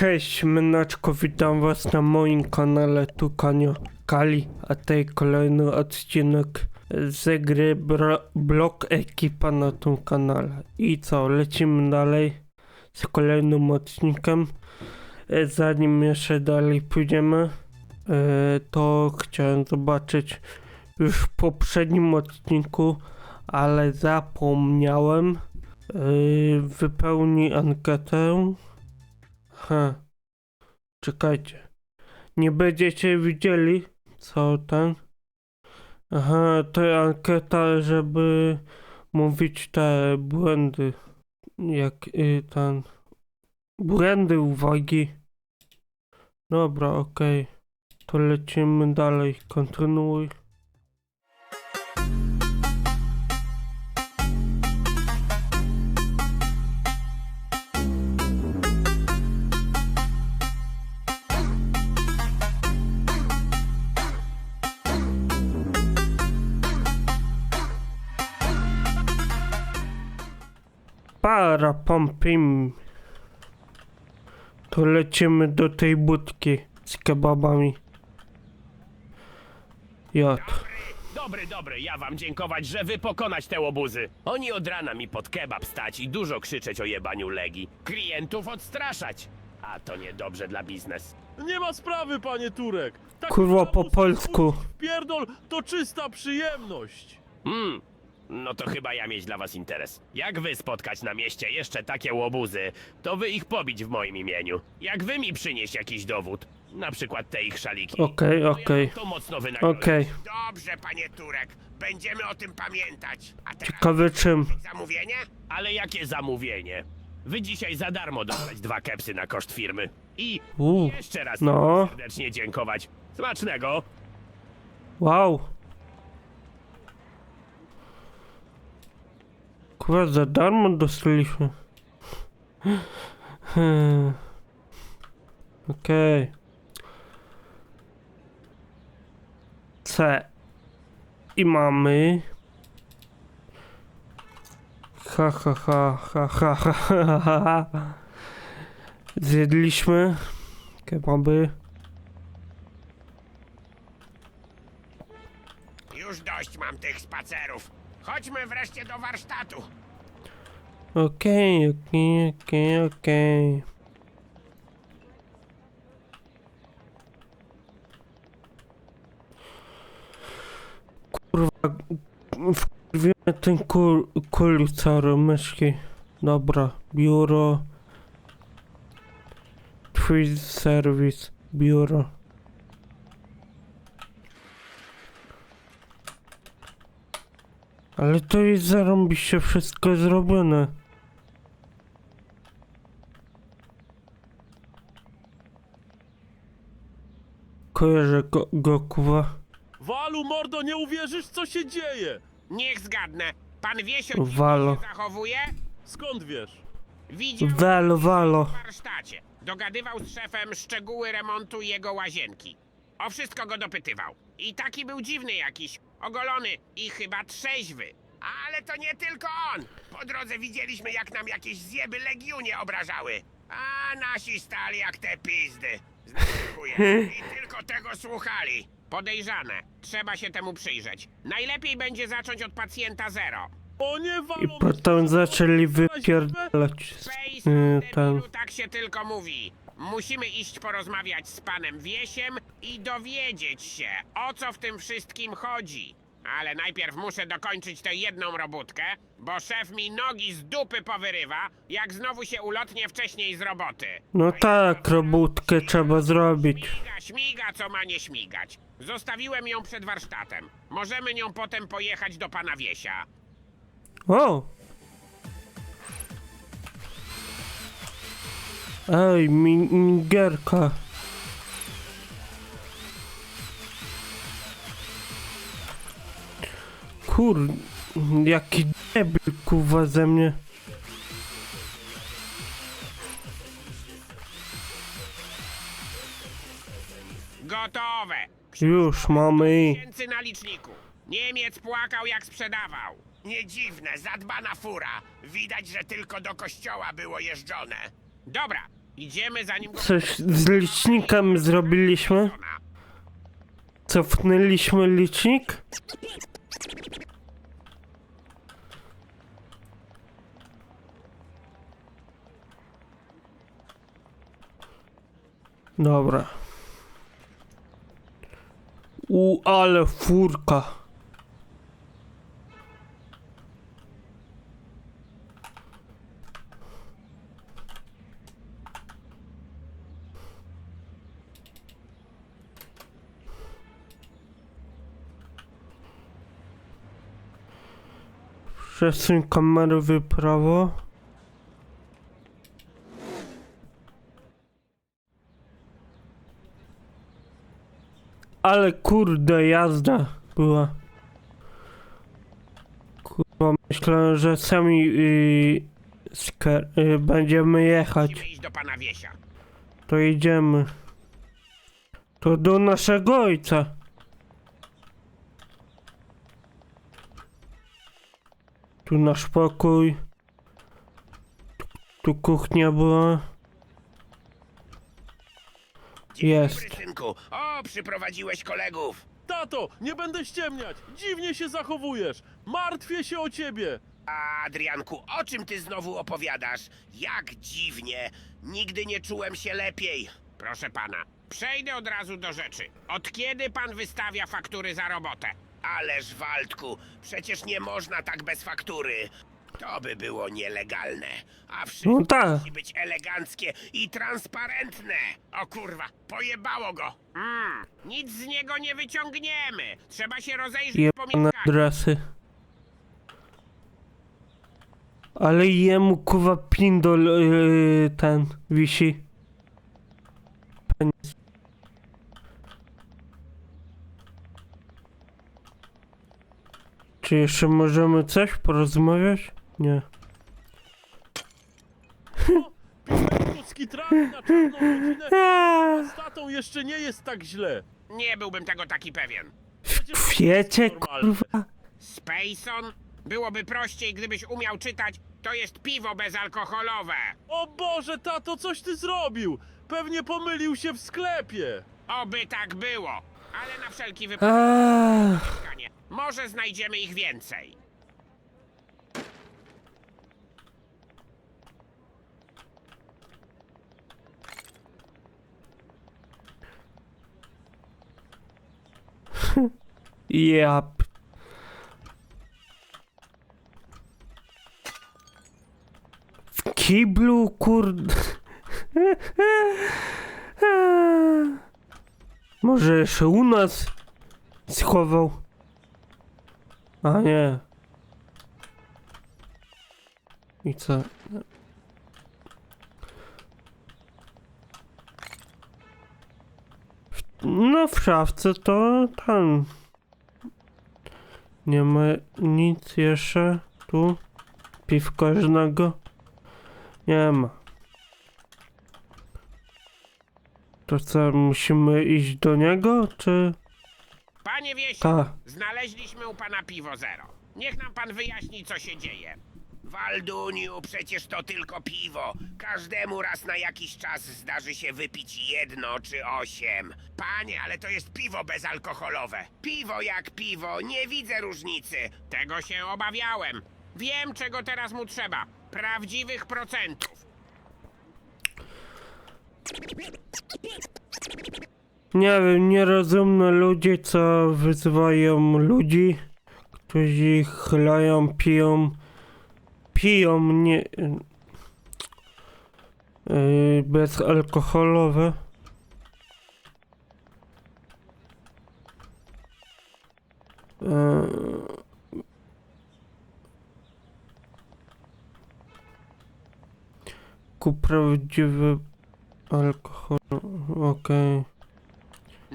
Cześć, Mynaczko, witam was na moim kanale Tukanio Kali, a tutaj kolejny odcinek z gry Bro Block Ekipa na tym kanale. I co, lecimy dalej z kolejnym odcinkiem. E, Zanim jeszcze dalej pójdziemy, e, to chciałem zobaczyć już w poprzednim odcinku, ale zapomniałem e, wypełnić ankietę. Ha. Czekajcie. Nie będziecie widzieli, co ten. Aha, to ankieta, żeby mówić te błędy. Jak y, ten. Błędy uwagi. Dobra, okej. To lecimy dalej. Kontynuuj. Para pompim. To lecimy do tej budki z kebabami. Jot. Dobry, dobry, ja wam dziękować, że wy pokonać te łobuzy. Oni od rana mi pod kebab stać i dużo krzyczeć o jebaniu legi. Klientów odstraszać. A to niedobrze dla biznes. Nie ma sprawy, panie Turek. Tak Kurwa, po polsku. Pierdol, to czysta przyjemność. Hmm, no to chyba ja mieć dla was interes. Jak wy spotkać na mieście jeszcze takie łobuzy, to wy ich pobić w moim imieniu. Jak wy mi przynieść jakiś dowód, na przykład te ich szaliki. Okej, to okej. To mocno wynagrodzę. Okej. Dobrze, panie Turek. Będziemy o tym pamiętać. A teraz Ciekawe czym. zamówienie? Ale jakie zamówienie? Wy dzisiaj za darmo dostać dwa kepsy na koszt firmy. I U, jeszcze raz no. serdecznie dziękować. Smacznego! Wow. Kurwa, za darmo dostaliśmy. Hmm. Okej. C. I mamy. Ha ha ha ha ha ha ha ha. Zjedliśmy kebaby. Już dość mam tych spacerów. Chodźmy wreszcie do warsztatu. Okej, okej, okej, okej. Kurwa, wkurwiony ten kul, kul cały myszki. Dobra, biuro. Twój serwis, biuro. Ale to jest zarąbiście wszystko zrobione. Kojarzę go, go kuwa. Walu, mordo, nie uwierzysz, co się dzieje. Niech zgadnę. Pan Wiesio dziwnie Walo. się zachowuje? Skąd wiesz? Widział Walo, walo. w warsztacie. Dogadywał z szefem szczegóły remontu jego łazienki. O wszystko go dopytywał. I taki był dziwny jakiś, ogolony i chyba trzeźwy. Ale to nie tylko on. Po drodze widzieliśmy, jak nam jakieś zjeby Legionie obrażały. A nasi stali jak te pizdy. Dziękuję. I tylko tego słuchali. Podejrzane. Trzeba się temu przyjrzeć. Najlepiej będzie zacząć od pacjenta zero. O nie, I potem zaczęli wypierdalać Face y, ten. debilu, tak się tylko mówi. Musimy iść porozmawiać z panem Wiesiem i dowiedzieć się, o co w tym wszystkim chodzi. Ale najpierw muszę dokończyć tę jedną robótkę, bo szef mi nogi z dupy powyrywa, jak znowu się ulotnie wcześniej z roboty. No tak, robótkę trzeba zrobić. Śmiga, śmiga, co ma nie śmigać. Zostawiłem ją przed warsztatem. Możemy nią potem pojechać do pana Wiesia. O! Ej, mi, mingerka. Kur... Jaki debil kuwa ze mnie. Gotowe. Już mamy. tysięcy na liczniku. Niemiec płakał jak sprzedawał. Nie dziwne, zadbana fura. Widać, że tylko do kościoła było jeżdżone. Dobra, Idziemy zanim. Coś z licznikiem zrobiliśmy? Cofnęliśmy licznik? Dobra. U, ale furka. Przesuń kamerę w prawo. Ale kurde jazda była. Kurwa, myślałem, że sami yy, sker- yy, będziemy jechać. Musimy iść do pana Wiesia. To idziemy. To do naszego ojca. Tu nasz pokój. Tu, tu kuchnia była. Jest. Dobry, synku. O, przyprowadziłeś kolegów. Tato, nie będę ściemniać! Dziwnie się zachowujesz! Martwię się o ciebie! A, Adrianku, o czym ty znowu opowiadasz? Jak dziwnie. Nigdy nie czułem się lepiej. Proszę pana, przejdę od razu do rzeczy. Od kiedy pan wystawia faktury za robotę? Ależ, Waldku, przecież nie można tak bez faktury. To by było nielegalne. A wszystko No tak. musi być eleganckie i transparentne. O kurwa, pojebało go. Mm, nic z niego nie wyciągniemy. Trzeba się rozejrzeć po Jebane mieszkaniu. dresy. Ale jemu kuwa pindol yy, ten wisi. Penis. Czy jeszcze możemy coś porozmawiać? Nie. Kucki trafi na czarną godzinę, Eee, z tatą jeszcze nie jest tak źle. Nie byłbym tego taki pewien. Przecież to jest normalne. kurwa. Spacon? Byłoby prościej, gdybyś umiał czytać. To jest piwo bezalkoholowe. O Boże, tato, coś ty zrobił! Pewnie pomylił się w sklepie! Oby tak było. Ale na wszelki wypadek Eee. Może znajdziemy ich więcej. Jap. W kiblu, kurde. Może jeszcze u nas schował. A nie. I co? No w szafce to tam. Nie ma nic jeszcze tu? Piwko żadnego? Nie ma. To co, musimy iść do niego, czy... Panie Wiesiu, Ta. znaleźliśmy u pana piwo zero. Niech nam pan wyjaśni, co się dzieje. Walduniu, przecież to tylko piwo. Każdemu raz na jakiś czas zdarzy się wypić jedno czy osiem. Panie, ale to jest piwo bezalkoholowe. Piwo jak piwo, nie widzę różnicy. Tego się obawiałem. Wiem, czego teraz mu trzeba. Prawdziwych procentów. Nie wiem, nierozumne ludzie, co wyzywają ludzi, którzy chlają, piją, piją nie... Yy, bezalkoholowe. Yy, kup prawdziwy alkohol, okej.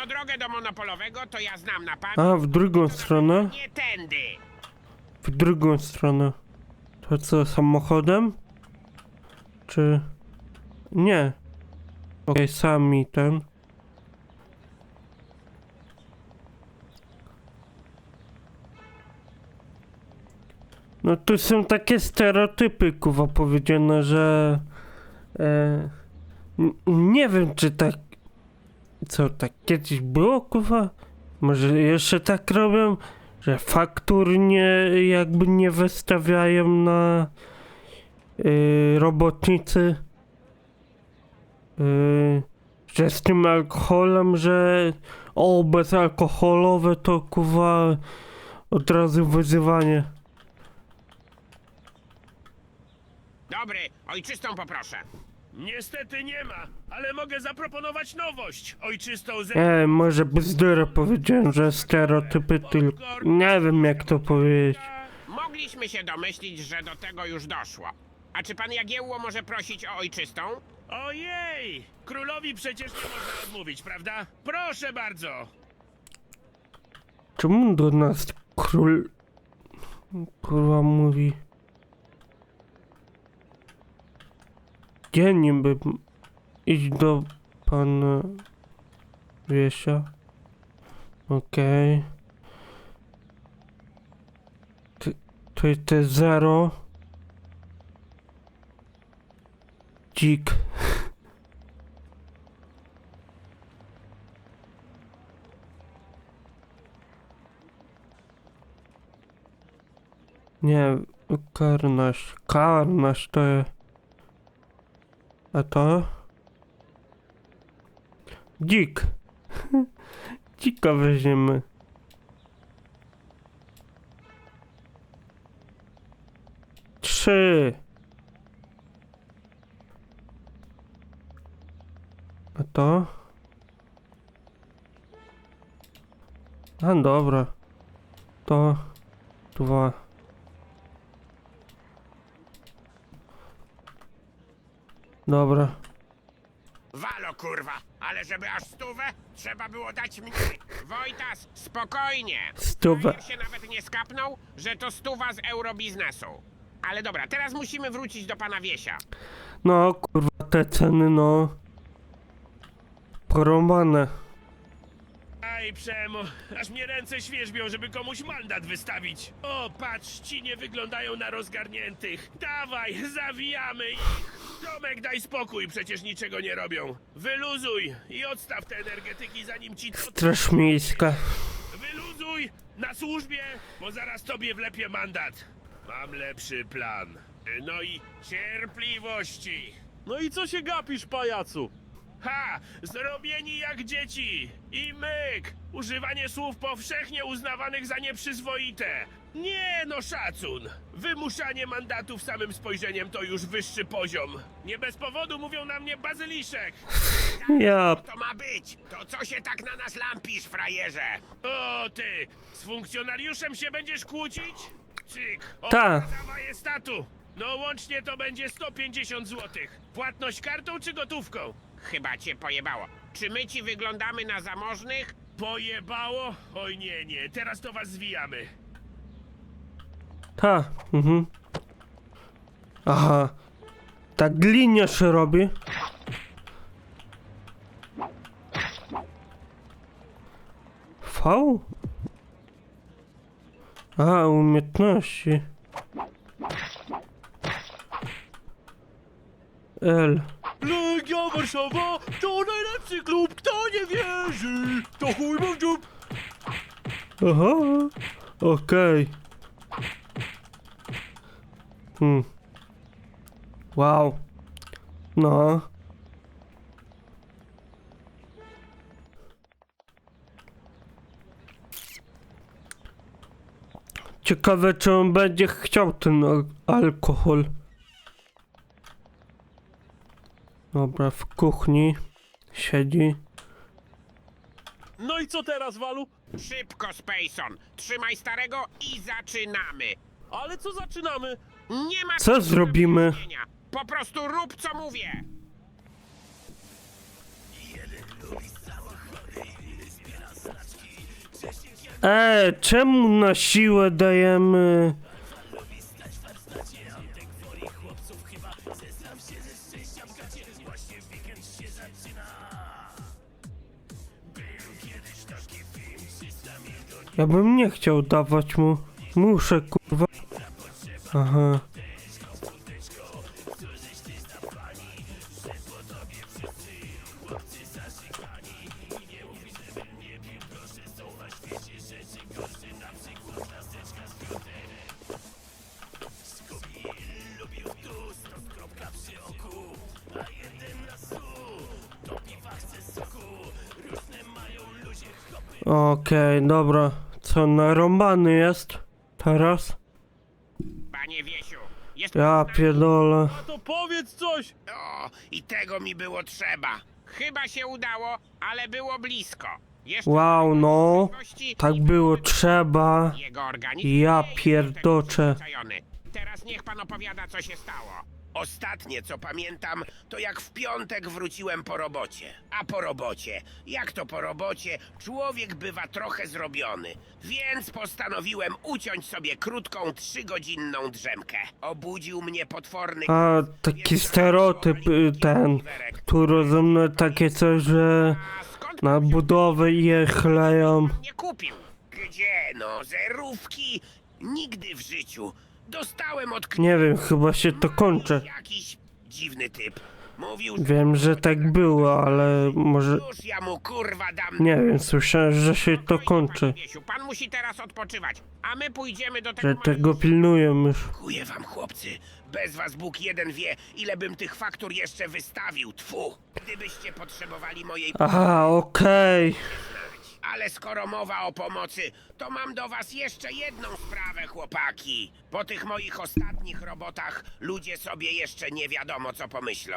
No drogę do monopolowego to ja znam na pamięć. A, w drugą stronę? Nie tędy. W drugą stronę. To co, samochodem? Czy... Nie. Okej, sami ten. No tu są takie stereotypy, kuwa, powiedziane, że... E, Nie wiem, czy tak. Co, tak kiedyś było, kurwa? Może jeszcze tak robią, że faktur nie, jakby nie wystawiają na yy, robotnicy. Yy, że z tym alkoholem, że o, bezalkoholowe to kurwa od razu wyzywanie. Dobry, ojczystą poproszę. Niestety nie ma, ale mogę zaproponować nowość. Ojczystą ze... E, może bzdurę powiedziałem, że stereotypy tylko... Nie wiem jak to powiedzieć. Mogliśmy się domyślić, że do tego już doszło. A czy pan Jagiełło może prosić o ojczystą? Ojej! Królowi przecież nie można odmówić, prawda? Proszę bardzo! Czemu do nas król... Kurwa mówi... Gdzie niby iść do pana Wiesia? Okej. Ty- To jest te zero. Dzik. Nie, karnaś. Karnaś to jest. A to? Dzik. Dzika weźmiemy. Trzy. A to? A dobra. To dwa. Dobra. Walo kurwa, ale żeby aż stówę, trzeba było dać mniej. Wojtas, spokojnie. Stówę. Frajer się nawet nie skapnął, że to stuwa z eurobiznesu. Ale dobra, teraz musimy wrócić do pana Wiesia. No kurwa te ceny no. Porąbane. Aj, Przemo, aż mnie ręce świeżbią, żeby komuś mandat wystawić. O, patrz, ci nie wyglądają na rozgarniętych. Dawaj, zawijamy ich. Tomek, daj spokój, przecież niczego nie robią. Wyluzuj i odstaw te energetyki, zanim ci to... Straż miejska. Wyluzuj! Na służbie, bo zaraz tobie wlepię mandat. Mam lepszy plan. No i cierpliwości. No i co się gapisz, pajacu? Ha! Zrobieni jak dzieci! I myk! Używanie słów powszechnie uznawanych za nieprzyzwoite! Nie no szacun! Wymuszanie mandatów samym spojrzeniem to już wyższy poziom. Nie bez powodu mówią na mnie bazyliszek! Ja To ma być! To co się tak na nas lampisz, frajerze? O ty! Z funkcjonariuszem się będziesz kłócić? Czyk! O, Ta. majestatu! No łącznie to będzie 150 zł. Płatność kartą czy gotówką? Chyba cię pojebało. Czy my ci wyglądamy na zamożnych? Pojebało? Oj nie, nie, teraz to was zwijamy. Ta. Mhm. Aha. Tak linia się robi. V? A, umiejętności. L. Legia Warszawa to najlepszy klub, kto nie wierzy, to chuj mu w dziób. Aha, okej. Hmm. Wow. No. Ciekawe, czy on będzie chciał ten al- alkohol. Dobra, w kuchni siedzi. No i co teraz, Walu? Szybko, Spacon. Trzymaj starego i zaczynamy. Ale co zaczynamy? Nie ma Co zrobimy? Po prostu rób co mówię. E, czemu na siłę dajemy? Ja bym nie chciał dawać mu. Muszę, kurwa. Aha. Okej, dobra. Co narąbany jest teraz? Ja pierdolę. A to powiedz coś! O, i tego mi było trzeba. Chyba się udało, ale było blisko. Jeszcze Wow, no. możliwości Tak i było trzeba. Jego organizm Ja nie jest pierdoczę. przyzwyczajony. Teraz niech pan opowiada, co się stało. Ostatnie co pamiętam, to jak w piątek wróciłem po robocie. A po robocie, jak to po robocie, człowiek bywa trochę zrobiony. Więc postanowiłem uciąć sobie krótką, trzygodzinną drzemkę. Obudził mnie potworny... A, taki stereotyp y, ten. Tu rozumiem takie coś, że A skąd na budowę je chleją. nie kupił? Gdzie no, zerówki? Nigdy w życiu. Dostałem od Nie wiem, chyba się to kończy. Jakiś dziwny typ. Mówił, że... Wiem, że tak było, ale może... Już ja mu kurwa dam... Nie wiem, słyszałem, że się to kończy. Pan musi teraz odpoczywać, a my pójdziemy do tego... Że tego pilnują już. Dziękuję wam, chłopcy. Bez was Bóg jeden wie, ile bym tych faktur jeszcze wystawił. Tfu! Gdybyście potrzebowali mojej Aha, okej. Ale skoro mowa o pomocy, to mam do was jeszcze jedną sprawę, chłopaki. Po tych moich ostatnich robotach ludzie sobie jeszcze nie wiadomo, co pomyślą.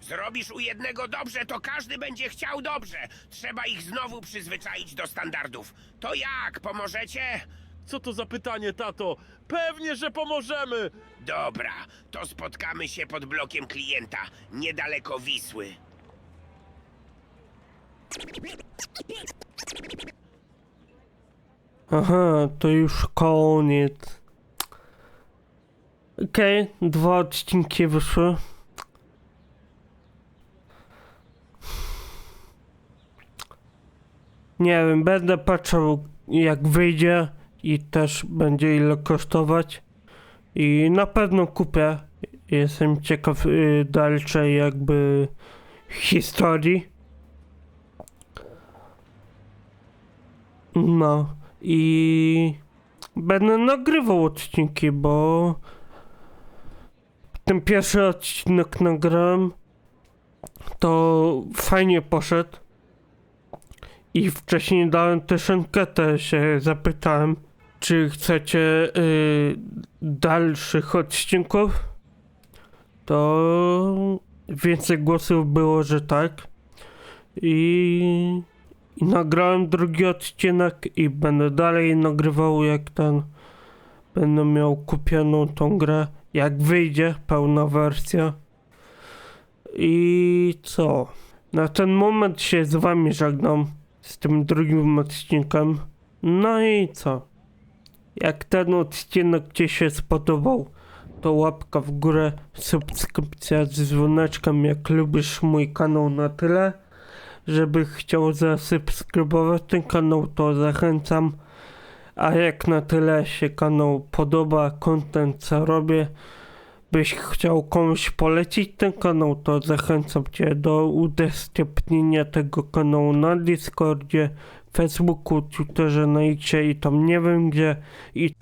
Zrobisz u jednego dobrze, to każdy będzie chciał dobrze. Trzeba ich znowu przyzwyczaić do standardów. To jak, pomożecie? Co to za pytanie, tato? Pewnie, że pomożemy! Dobra, to spotkamy się pod blokiem klienta, niedaleko Wisły. Aha, to już koniec. Okej, dwa odcinki wyszły. Nie wiem, będę patrzył jak wyjdzie i też będzie ile kosztować. I na pewno kupię. Jestem ciekaw y, dalszej jakby historii. No i będę nagrywał odcinki, bo ten pierwszy odcinek nagrałem, to fajnie poszedł. I wcześniej dałem też ankietę, się zapytałem, czy chcecie y, dalszych odcinków. To więcej głosów było, że tak. I i nagrałem drugi odcinek i będę dalej nagrywał jak ten będę miał kupioną tą grę. Jak wyjdzie pełna wersja. I co? Na ten moment się z wami żegnam z tym drugim odcinkiem. No i co? Jak ten odcinek ci się spodobał to łapka w górę subskrypcja z dzwoneczkiem jak lubisz mój kanał na tyle żeby chciał zasubskrybować ten kanał, to zachęcam. A jak na tyle się kanał podoba, content co robię, byś chciał komuś polecić ten kanał, to zachęcam Cię do udostępnienia tego kanału na Discordzie, Facebooku, Twitterze, na Xie i tam nie wiem gdzie. I